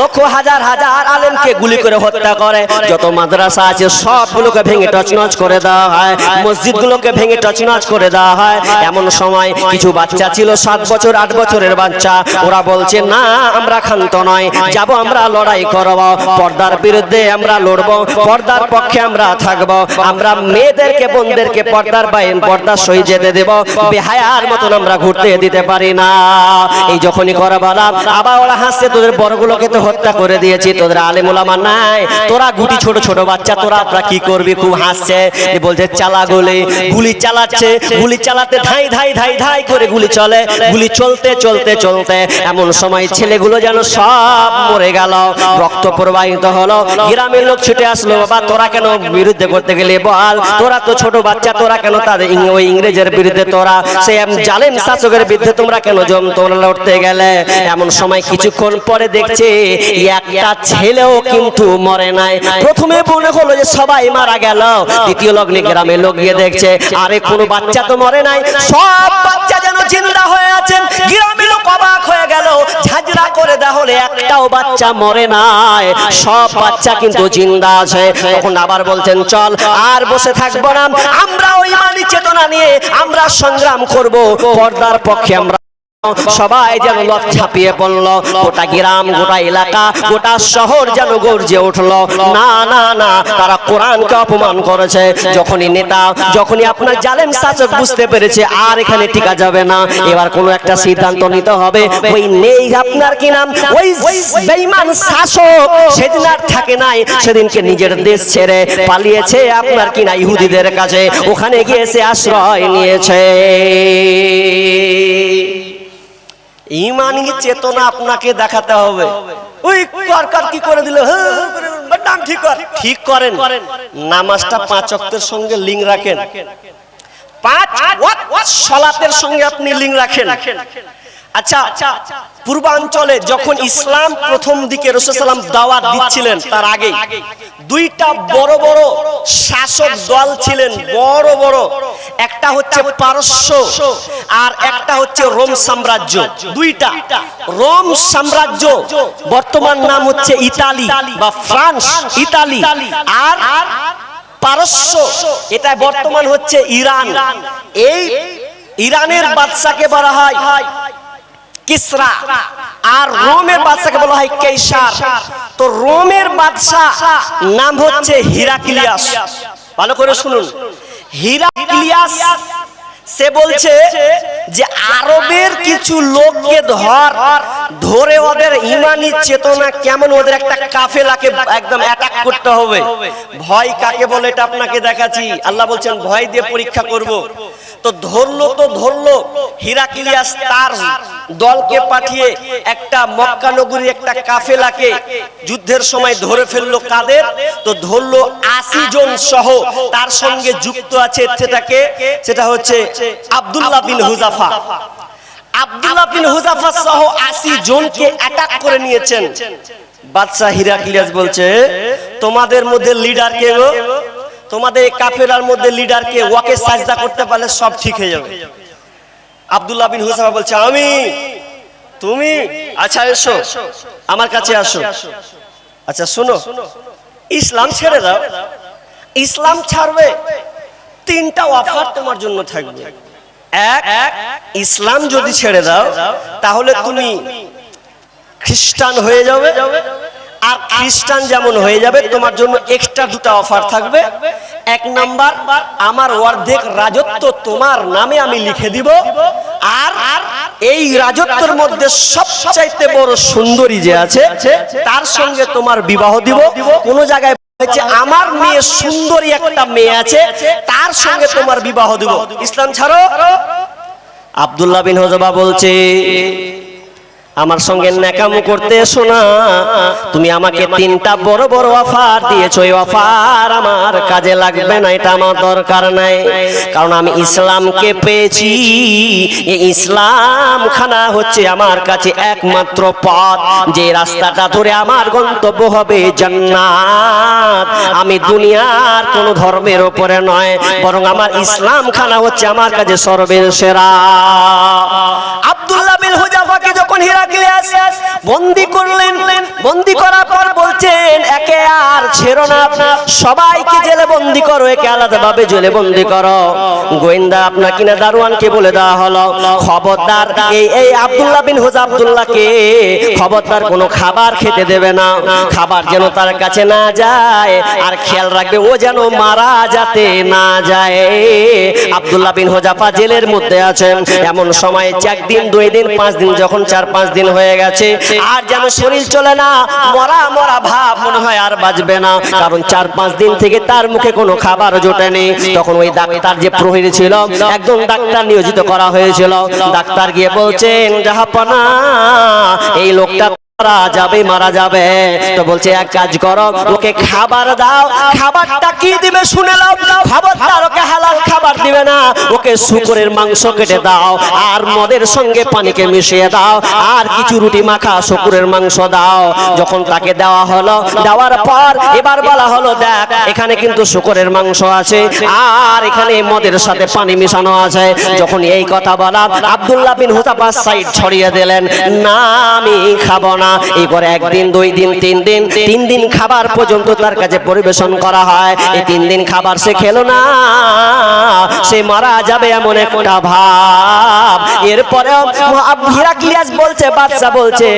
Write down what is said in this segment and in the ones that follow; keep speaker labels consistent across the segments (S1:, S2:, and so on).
S1: লক্ষ হাজার হাজার আলেমকে গুলি করে হত্যা করে। যত মাদ্রাসা আছে, সবগুলোকে ভেঙে টচনচ করে দেওয়া হয়। মসজিদগুলোকে ভেঙে টচনচ করে দেওয়া হয়। এমন সময় কিছু বাচ্চা ছিল, সাত বছর, আট বছরের বাচ্চা। ওরা বলছে, না, আমরা ক্ষান্ত নয় যাব, আমরা লড়াই করব। পর্দার বিরুদ্ধে আমরা লড়ব। পর্দার পক্ষে আমরা থাকব। আমরা মেয়েদেরকে, বোনদেরকে পর্দার বাইন, পর্দা সই যেতে দেব। বেহায়ার মতন আমরা ঘুরতে দিতে পারি না। এই যখনই করা বলা আবার ওরা হাসছে, তোদের বড়গুলোকে তো হত্যা করে দিয়েছি, তোদের আলেমুলামা নাই। তোরা গুটি ছোট ছোট বাচ্চা, তোরা আপনারা কি করবি? খুব হাসছে। বলছে, চালা গুলি। গুলি চালাচ্ছে, গুলি চালাতে ধাই ধাই ধাই ধাই করে গুলি চলে। গুলি চলতে চলতে চলতে এমন সময় ছেলেগুলো যেন সব মরে গেল। রক্ত প্রবাহিত হলো। গ্রামের লোক ছুটে আসলো, বাবা, তোরা কেন বিরুদ্ধে করতে গেলে বল? তোরা তো ছোট বাচ্চা, তোরা কেন তাদের ওই ইংরেজের বিরুদ্ধে তোরা? সে জালেম শাসকের বিরুদ্ধে তোমরা কেন জম, তোমরা লড়তে গেলে? এমন সময় কিছুক্ষণ পরে দেখছে একটা ছেলেও কিন্তু মরে নাই। প্রথমে মনে হলো যে সবাই মারা গেল। দ্বিতীয় লগ্নে গ্রামের লোক গিয়ে দেখছে, আরে কোনো বাচ্চা তো মরে নাই। সব বাচ্চা যেন জিন্দা হয়ে আছেন গ্রামের লোক অবাক হয়ে গেল। ঝাঁঝরা করে একটাও বাচ্চা মরে নাই। সব বাচ্চা কিন্তু জিন্দা আছে। তখন আবার বলছেন, চল, আর বসে থাকব না। আমরা ওই মানি চেতনা নিয়ে আমরা সংগ্রাম করব। পর্দার পক্ষে আমরা সবাই যেন লক ছাপিয়ে পড়ল গোটা গ্রাম গোটা এলাকা গোটা শহর যেন গর্জে উঠল। না না না তারা কোরআনকে অপমান করেছে। যখনই নেতা যখনই আপনার জালেম শাসক বুঝতে পেরেছে আর এখানে টিকা যাবে না। এবার কোনো একটা সিদ্ধান্ত নিতে হবে। ওই নেই আপনার কি নাম? ওই বেঈমান শাসক সেদিন আর থাকে নাই। সেদিনকে নিজের দেশ ছেড়ে পালিয়েছে আপনার কি না ইহুদিদের কাছে? ওখানে গিয়ে সে আশ্রয় নিয়েছে। ইমানি চেতনা আপনাকে দেখাতে হবে। ওই সরকার কি করে দিল? হ্যাঁ, হ্যাঁ নাম ঠিক ঠিক করেন। নামাজটা পাঁচ অক্তের সঙ্গে লিঙ্ক রাখেন। পাঁচ সলাতের সঙ্গে আপনি লিঙ্ক রাখেন। আচ্ছা পূর্বাঞ্চলে যখন ইসলাম প্রথম দিকে রসুলাম দাওয়াত দিচ্ছিলেন তার আগে দুইটা বড় বড় শাসক দল ছিলেন, বড় বড়। একটা হচ্ছে পারস্য আর একটা হচ্ছে রোম সাম্রাজ্য। দুইটা। রোম সাম্রাজ্য, বর্তমান নাম হচ্ছে ইতালি বা ফ্রান্স, ইতালি। আর পারস্য, এটা বর্তমান হচ্ছে ইরান। এই ইরানের বাদশাকে বলা হয় কিসরা। আর রোমের বাদশাকে বলা হয় কেসার তো রোমের বাদশা নাম হচ্ছে হিরাক্লিয়াস। ভালো করে শুনুন। হিরাক্লিয়াস, সে বলছে যে আরবের কিছু লোককে ধর ধরে ওদের ইমানি চেতনা কেমন ওদের একটা কাফেলাকে একদম অ্যাটাক করতে হবে। ভয় কাকে বলে এটা আপনাকে দেখাচ্ছি। আল্লাহ বলছেন, ভয় দিয়ে পরীক্ষা করব। তো ধরলো তো ধরলো, হিরাক্লিয়াস তার দলকে পাঠিয়ে একটা মক্কা নগরী একটা কাফেলাকে যুদ্ধের সময় ধরে ফেলল কাদের? তো ধরলো আশি জন সহ তার সঙ্গে যুক্ত আছে সেটাকে, সেটা হচ্ছে আব্দুল্লাহ বিন হুজাফা। আব্দুল্লাহ বিন হুজাফা সহ আশি জনকে অ্যাটাক করে নিয়েছেন। বাদশাহ হিরাক্লিয়াস বলছে তোমাদের মধ্যে লিডার কে গো? তোমাদের কাফেরার মধ্যে লিডার কে? ওয়াকে সাজদা করতে পারলে সব ঠিক হয়ে যাবে। আব্দুল্লাহ বিন হুসাফা বলছে আমি? তুমি? আচ্ছা এসো। আমার কাছে আসো। আচ্ছা শোনো। ইসলাম ছেড়ে দাও। ইসলাম ছাড়বে। তিনটা অফার তোমার জন্য থাকবে। এক ইসলাম যদি ছেড়ে দাও, তাহলে তুমি খ্রিস্টান হয়ে যাবে। আর খ্রিস্টান যেমন হয়ে যাবে, তোমার জন্য এক্সট্রা দুটো অফার থাকবে। এক নাম্বার, আমার অর্ধেক রাজত্ব তোমার নামে আমি লিখে দিব। আর এই রাজত্বের মধ্যে সবচাইতে বড় সুন্দরী যে আছে, তার সঙ্গে তোমার বিবাহ দিব। কোন জায়গায় হচ্ছে আমার মেয়ে সুন্দরী একটা মেয়ে আছে তার সঙ্গে তোমার বিবাহ দিব। ইসলাম ছাড়ো। আবদুল্লাহ বিন হজবা বলছে আমার সঙ্গে ন্যাকামো করতে এসো না। তুমি আমাকে তিনটা বড় বড় অফার দিয়েছ। এই অফার আমার কাজে লাগবে না এটা আমার দরকার নাই। কারণ আমি ইসলামকে পেয়েছি। এই ইসলাম খানা হচ্ছে আমার কাছে একমাত্র পথ। যে রাস্তাটা ধরে আমার গন্তব্য হবে জান্নাত। আমি দুনিয়ার কোন ধর্মের উপরে নয় বরং আমার ইসলাম খানা হচ্ছে আমার কাছে সর্বের সেরা। যখন হিরাক্লিয়াস বন্দি করলেন, বন্দি করার পর বলছেন, একে আর ছেড়ো না। সবাইকে জেলে বন্দি করো, একে আলাদা ভাবে জেলে বন্দি করো। গোয়েন্দা আপনার কিনা দারোয়ানকে বলে দেওয়া হলো। খবরদার এই এই আব্দুল্লাহ বিন হোজা আব্দুল্লাহকে খবরদার কোনো খাবার খেতে দেবে না। খাবার যেন তার কাছে না যায়, আর খেয়াল রাখবে ও যেন মারা যাতে না যায়। আব্দুল্লাহ বিন হোজাফা জেলের মধ্যে আছেন। এমন সময় একদিন দুই দিন, পাঁচ দিন যখন চার পাঁচ দিন হয়ে গেছে। আর যেন শরীর চলে না, মরা মরা ভাব মনে হয় আর বাঁচবে না। কারণ চার পাঁচ দিন থেকে তার মুখে কোনো খাবার জোটেনি। তখন ওই ডাক্তার যে প্রহরী ছিল, একদম ডাক্তার নিয়োজিত করা হয়েছিল। ডাক্তার গিয়ে বলছেন, জাহাপানা, এই লোকটা যাবে, মারা যাবে। তো বলছে, এক কাজ করো, ওকে খাবার দাও। খাবারটা কি দিবে শুনে মদের পানিকে মিশিয়ে দাও, আর কিছু রুটি মাখা মাংস দাও। যখন তাকে দেওয়া দেওয়ার পর এবার বলা হলো, দেখ, এখানে কিন্তু শুকরের মাংস আছে, আর এখানে মদের সাথে পানি মিশানো আছে। যখন এই কথা বলা আব্দুল্লাহ বিন সাইড ছড়িয়ে দিলেন, না, আমি খাব না। এই করে একদিন, দুই দিন, তিন দিন তিন দিন খাবার পর্যন্ত তার কাছে পরিবেশন করা হয়। এই তিন দিন খাবার সে খেলো না। সে মারা যাবে এমন একটা ভাব। এরপরে হিরাক্লিয়াস বলছে বাচ্চা বলছে,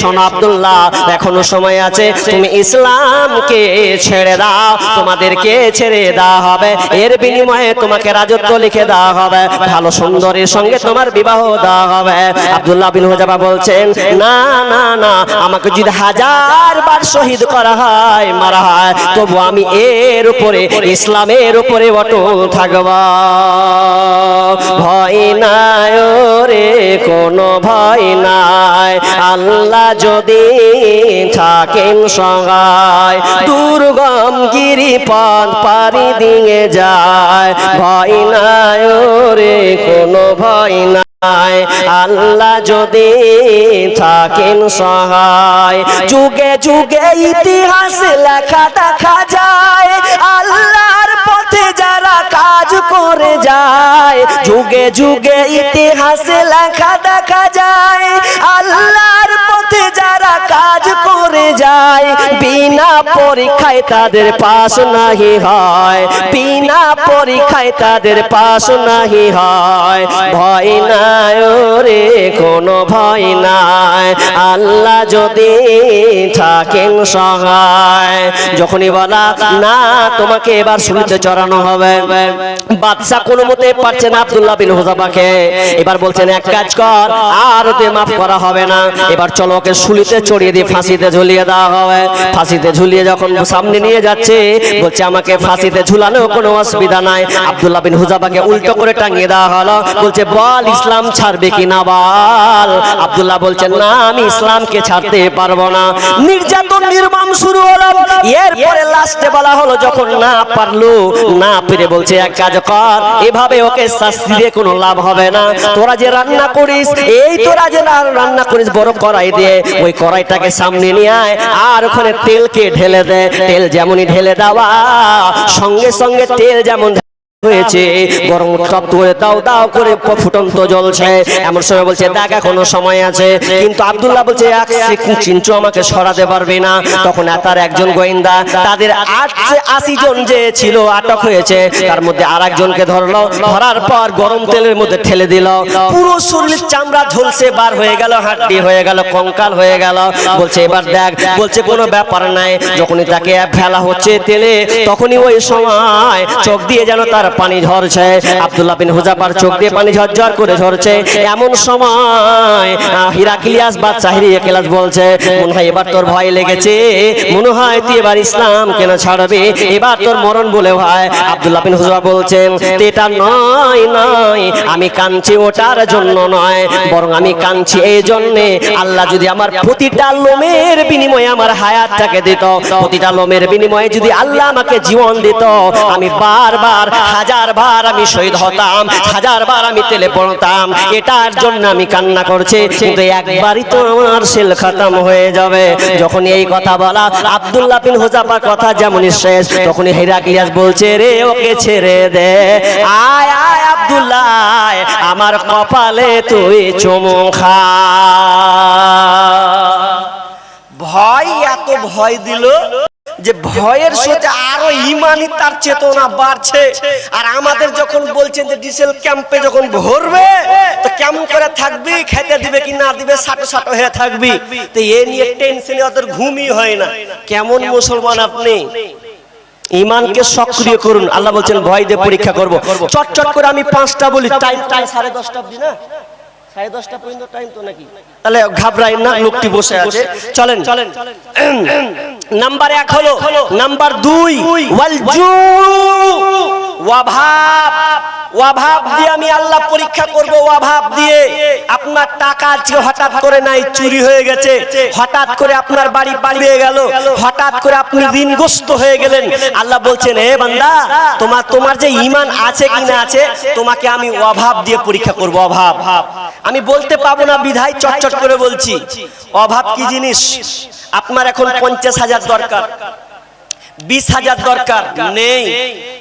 S1: শোনো আব্দুল্লাহ, এখনও সময় আছে, তুমি ইসলামকে ছেড়ে দাও, তোমাদেরকে ছেড়ে দেওয়া হবে। এর বিনিময়ে তোমাকে রাজত্ব লিখে দেওয়া হবে। ভালো সুন্দরের সঙ্গে তোমার বিবাহ দেওয়া হবে। আব্দুল্লাহ বিন হুজাবা বলছেন, না না না আমাকে যদি হাজার বার শহীদ করা হয়, মারা হয়, তবু আমি এর উপরে, ইসলামের উপরে অটল থাকব। ভয় নাই রে কোনো ভয় আল্লাহ যদি থাকেন সহায়, দুর্গম গিরি পথ পারি দিয়ে যায়। ভয় নাই রে কোনো ভয় নাই। আল্লাহ যদি থাকেন সহায়, যুগে যুগে ইতিহাস লেখা দেখা যায়। করে যায়। যুগে যুগে ইতিহাস লেখা দেখা যায়। আল্লাহর পথে যারা কাজ করে যায়, বিনা পরীক্ষায় তাদের পাশ নাহি হয়। বিনা পরীক্ষায় তাদের পাশ নাহি হয়। ভয় নাই রে কোনো ভয় নাই। আল্লাহ যদি থাকেন সহায়। যখনই বলা, না, তোমাকে এবার শুনতে চড়ানো হবে। বাদশা কোনো মতে পারছে না আব্দুল্লাহ বিন হুজাবাকে এবার বলছেন, এক কাজ কর, আর ওতে মাফ করা হবে না। এবার চলো ওকে শুলিতে চড়িয়ে দিয়ে ফাঁসিতে ঝুলিয়ে দেওয়া হবে। ফাঁসিতে ঝুলিয়ে যখন সামনে নিয়ে যাচ্ছে, বলছে, আমাকে ফাঁসিতে ঝুলানো কোনো অসুবিধা নাই। আব্দুল্লাহ বিন হুজাবাকে উল্টো করে টাঙিয়ে দেওয়া হলো। বলছে, বল, ইসলাম ছাড়বে কি না বল? আব্দুল্লাহ বলছেন, না, আমি ইসলামকে ছাড়তে পারব না। নির্যাতন নির্মম শুরু হলো। এরপরে লাস্টে বলা হলো, যখন না পারল, না পেরে বলছে, এক কাজ কর এভাবে ওকে শাস্তি দিয়ে কোনো লাভ হবে না। তোরা যে রান্না করিস, এই তোরা যে রান্না করিস বড় কড়াই দিয়ে ওই কড়াইটাকে সামনে নিয়ে আয়, আর ওখানে তেলকে ঢেলে দে। তেল যেমনই ঢেলে দেওয়া, সঙ্গে সঙ্গে তেল যেমন হয়েছে। গরম টপ করে দাও দাও করে ফুটন্ত জ্বলছে। এমন সময় বলছে, দেখ, এখনও সময় আছে। কিন্তু আব্দুল্লাহ বলছে এক আমাকে সরাতে পারবে না। তখন তার একজন গোয়েন্দা তাদের আশি জন যে ছিল আটক হয়েছে, তার মধ্যে আর একজনকে ধরলো। ধরার পর গরম তেলের মধ্যে ঠেলে দিল। পুরো শরীর চামড়া ঝলসে বার হয়ে গেল, হাড্ডি হয়ে গেল, কঙ্কাল হয়ে গেল। বলছে, এবার দেখ। বলছে, কোনো ব্যাপার নাই। যখনই তাকে ফেলা হচ্ছে তেলে, তখনই ওই সময় চোখ দিয়ে যেন তার পানি ঝরছে। আব্দুল্লাহ বিন হুজাফার চোখ দিয়ে পানি ঝরঝর করে ঝরছে। এমন সময় হিরাক্লিয়াস বা চাহিরি ক্লাস বলছে, মনে হয় এবার তোর ভয় লেগেছে। মনে হয় তুই এবার ইসলাম কেন ছাড়বে। এবার তোর মরণ বলে ভাই আব্দুল্লাহ বিন হুজাফা বলছেন এটা নয় নয়। আমি কাঁদছি ওটার জন্য নয়। বরং আমি কাঁদছি এই জন্যে আল্লাহ যদি আমার প্রতিটা লোমের বিনিময়ে আমার হায়াতটাকে দিত, প্রতিটা লোমের বিনিময়ে যদি আল্লাহ আমাকে জীবন দিত, আমি বারবার হাজার বার আমি শহীদ হতাম, হাজার বার আমি তেলে পড়তাম, এটার জন্য আমি কান্না করছি, কিন্তু একবারই তো আমার সেল খাতাম হয়ে যাবে। যখন এই কথা বলা, আব্দুল্লাহ বিন হুজাফার কথা যেমনই শেষ, তখনই হেরাক্লিয়াস বলছে, রে, ওকে ছেড়ে দে। আয় আয় আব্দুল্লাহ আমার কপালে তুই চুমু খা। ভয়, এত ভয় দিল? যে ভয়ের সোজা আরও ইমানই তার চেতনা বাড়ছে। আর আমাদের যখন বলছেন যে ডিসেল ক্যাম্পে যখন ভরবে, তো কেমন করে থাকবি? খেতে দিবে কি না দিবে? সাটো সাটো হয়ে থাকবি। তো এ নিয়ে টেনশনে ওদের ঘুমই হয় না। কেমন মুসলমান আপনি? ইমানকে সক্রিয় করুন। আল্লাহ বলছেন, ভয় দিয়ে পরীক্ষা করব। চটচট করে আমি পাঁচটা বলি। টাইম টাইম সাড়ে দশটা অবধি না? সাড়ে দশটা পর্যন্ত টাইম তো নাকি? তাহলে ঘাবড়াই না লোকটি বসে আছে। চলেন। চলেন নাম্বার এক হলো নাম্বার দুই ওয়াল জু ওয়াভাব ওয়াভাব দিয়ে আমি আল্লাহ পরীক্ষা দিয়ে। আপনার টাকা হঠাৎ করে নাই, চুরি হয়ে গেছে। হঠাৎ করে আপনার বাড়ি গেল। হঠাৎ করে আপনি ঋণগ্রস্ত হয়ে গেলেন। আল্লাহ বলছেন হে তোমার তোমার যে ইমান আছে আছে, তোমাকে আমি অভাব দিয়ে পরীক্ষা করব অভাব আমি বলতে পাবো না, বিধায় চটচট করে বলছি। অভাব কি জিনিস? আপনার এখন পঞ্চাশ হাজার দরকার। বিশ হাজার দরকার নেই।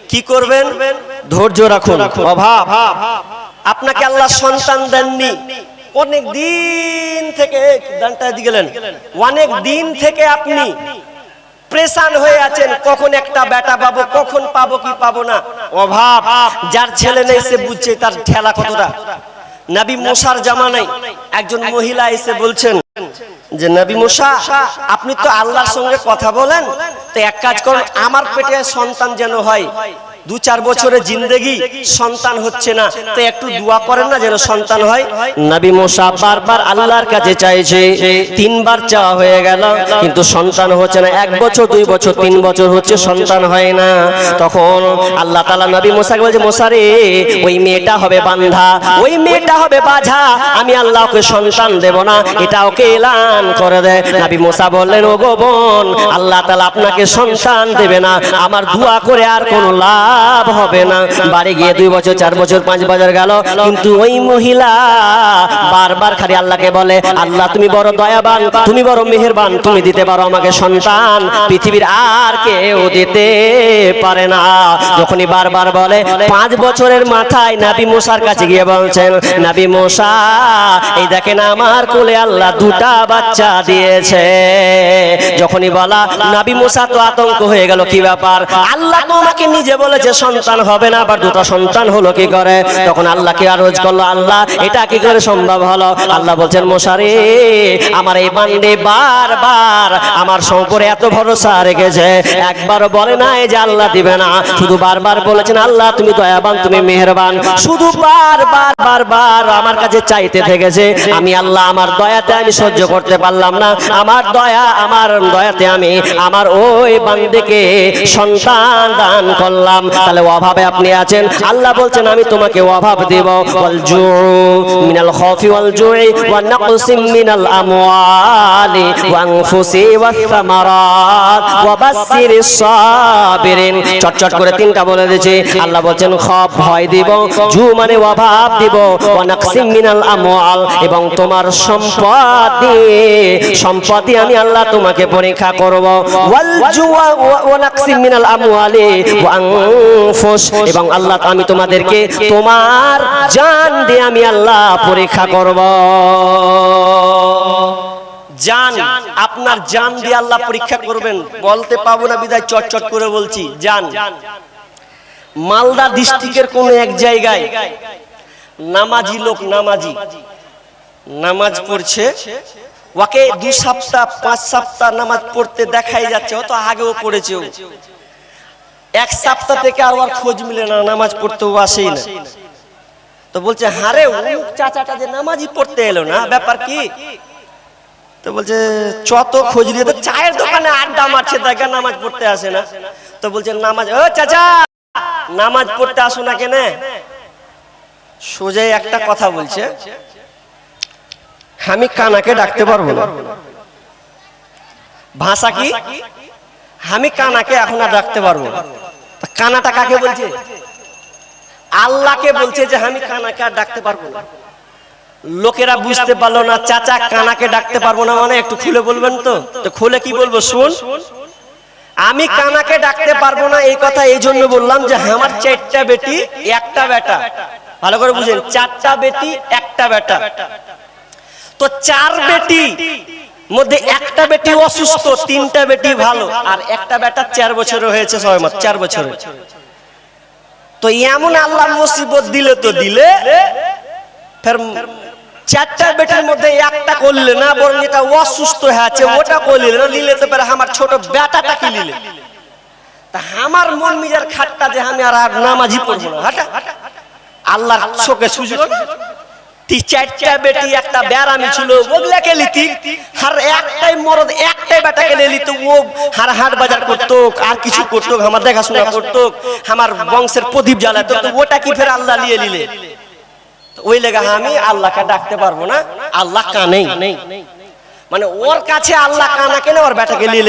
S1: কি করবেন? ধৈর্য রাখুন। অভাব। আপনাকে আল্লাহ সন্তান দেননি। অনেক দিন থেকে দানটা গেলেন। অনেক দিন থেকে আপনি প্রেসান হয়ে আছেন। কখন একটা বেটা পাবো, কখন পাবো কি পাবো না? অভাব। যার ছেলে নেই, সে বুঝছে তার ঠেলা কতটা। নবী মশার জামানাই একজন মহিলা এসে বলছেন যে, নবী মুসা আপনি তো আল্লাহর সঙ্গে কথা বলেন। তো এক কাজ করুন, আমার পেটে সন্তান যেন হয় দু চার বছরের জিন্দেগি সন্তান হচ্ছে না। তো একটু দোয়া করেন না যেন সন্তান হয়। নবী মুসা বারবার আল্লাহর কাছে চাইছে। তিনবার চাওয়া হয়ে গেল কিন্তু সন্তান হচ্ছে না। এক বছর দুই বছর তিন বছর হচ্ছে সন্তান হয় না। তখন আল্লাহ তালা নবী মোসাকে বলছে মোসারে ওই মেয়েটা হবে বান্ধা। ওই মেয়েটা হবে বাঝা। আমি আল্লাহ ওকে সন্তান দেব না। এটা ওকে এলান করে দেয় নাবি মোসা বললেন ও গো বোন আল্লাহ তালা আপনাকে সন্তান দেবে না। আমার দোয়া করে আর কোনো লাভ হবে না। বাড়ি গিয়ে দুই বছর, চার বছর, পাঁচ বছর গেল। কিন্তু ওই মহিলা বারবার খালি আল্লাহকে বলে, আল্লাহ, তুমি বড় দয়াবান, তুমি বড় মেহেরবান, তুমি দিতে পারো আমাকে সন্তান। পৃথিবীর আর কেউ দিতে পারে না। যখনই বারবার বলে, পাঁচ বছরের মাথায় নাবি মশার কাছে গিয়ে বলছেন, নাবি মশা, এই দেখেন আমার কোলে আল্লাহ দুটা বাচ্চা দিয়েছে। যখনই বলা, নাবি মশা, তো আতঙ্ক হয়ে গেল, কি ব্যাপার? আল্লাহ তো আমাকে নিজে বলেছে সন্তান হবে না, আবার দুটো সন্তান হলো কি করে? তখন আল্লাহকে আরজ করল? আল্লাহ, এটা কি করে সম্ভব হলো? আল্লাহ বলছেন, মশারে, আমার এই বান্ডে বারবার আমার সম্পরে এত ভরসা রেখেছে। একবার বলে না যে আল্লাহ দিবে না। শুধু বারবার বলেছেন, আল্লাহ, তুমি দয়াবান, তুমি মেহেরবান। শুধু বারবার বারবার আমার কাছে চাইতে থেকেছে। আমি আল্লাহ, আমার দয়াতে আমি সহ্য করতে পারলাম না। আমার দয়া, আমার দয়াতে আমি, আমার ওই বান্দেকে সন্তান দান করলাম। তাহলে অভাবে আপনি আছেন। আল্লাহ বলছেন, আমি তোমাকে অভাব দেব। ওয়াল মিনাল খাফি ওয়াল জুই ওয়া নাকসিম মিনাল আমওয়ালি ওয়া আনফুসি ওয়াস সামারাত ওয়া সাবিরিন। চটচট করে তিনটা বলে দিয়েছি আল্লাহ বলছেন ভয় দিব, জু মানে অভাব ওয়া নাকসিম মিনাল আমওয়াল এবং তোমার সম্পদ দিয়ে সম্পদ দিয়ে আমি আল্লাহ তোমাকে পরীক্ষা করব। ওয়াল জু ওয়া নাকসিম মিনাল আমওয়ালি ওয়া আনফুস এবং আল্লাহ আমি তোমাদেরকে তোমার জান দিয়ে আমি আল্লাহ পরীক্ষা করব। জান আপনার জান দিয়ে আল্লাহ পরীক্ষা করবেন। বলতে পাবো না বিদায় চটচট করে বলছি। জান মালদা ডিস্ট্রিক্টের কোন এক জায়গায় নামাজি লোক নামাজি। নামাজ পড়ছে। ওকে দু সপ্তাহ পাঁচ সপ্তাহ নামাজ পড়তে দেখাই যাচ্ছে হয়তো আগেও পড়েছে। এক সপ্তাহ থেকে আর ওর খোঁজ মিলে না, নামাজ পড়তে ও আসেই না। তো বলছে, হারে ও চাচাটা যে নামাজই পড়তে এলো না, ব্যাপার কি? তো বলছে, চত খোঁজ নিয়ে তো চায়ের দোকানে আড্ডা মারছে, দেখা নামাজ পড়তে আসে না। তো বলছে, নামাজ, ও চাচা, নামাজ পড়তে আসো না কেন? সোজাই একটা কথা বলছে, আমি কানাকে ডাকতে পারব না। ভাষা কি? আমি কানাকে এখন আর ডাকতে পারব কানাটা কাকে বলছে? আল্লাহকে বলছে যে আমি কানাকে আর ডাকতে পারব লোকেরা বুঝতে পারল না, চাচা কানাকে ডাকতে পারব না মানে একটু খুলে বলবেন তো? তো খুলে কি বলব শুন আমি কানাকে ডাকতে পারব না এই কথা এই জন্য বললাম যে আমার চারটা বেটি, একটা বেটা। ভালো করে বুঝেন, চারটা বেটি, একটা বেটা। তো চার বেটি মধ্যে একটা বেটি অসুস্থ, তিনটা বেটি ভালো, আর একটা বেটা চার বছর হয়েছে মাস, চার বছরের। তো এমন আল্লাহ মুসিবত দিলে তো দিলে চারটা বেটার মধ্যে একটা করলে না, বরং এটা অসুস্থ হয়ে আছে, ওটা করলে না, নিলে তো ফের আমার ছোট বেটাটাকে নিলে? তা আমার মন মিজার খাটটা যে আমি আর আর নামাজি পড়ব না, হাটা। আল্লাহর চোখে সুযোগ। আমার দেখাশোনা করতো, আমার বংশের প্রদীপ ওটা কি আল্লাহ নিয়ে নিলে? ওই আমি আল্লাহকে ডাকতে পারব না, আল্লাহ কানেই। মানে ওর কাছে আল্লাহ কানা কেন ওর বেটাকে নিয়ে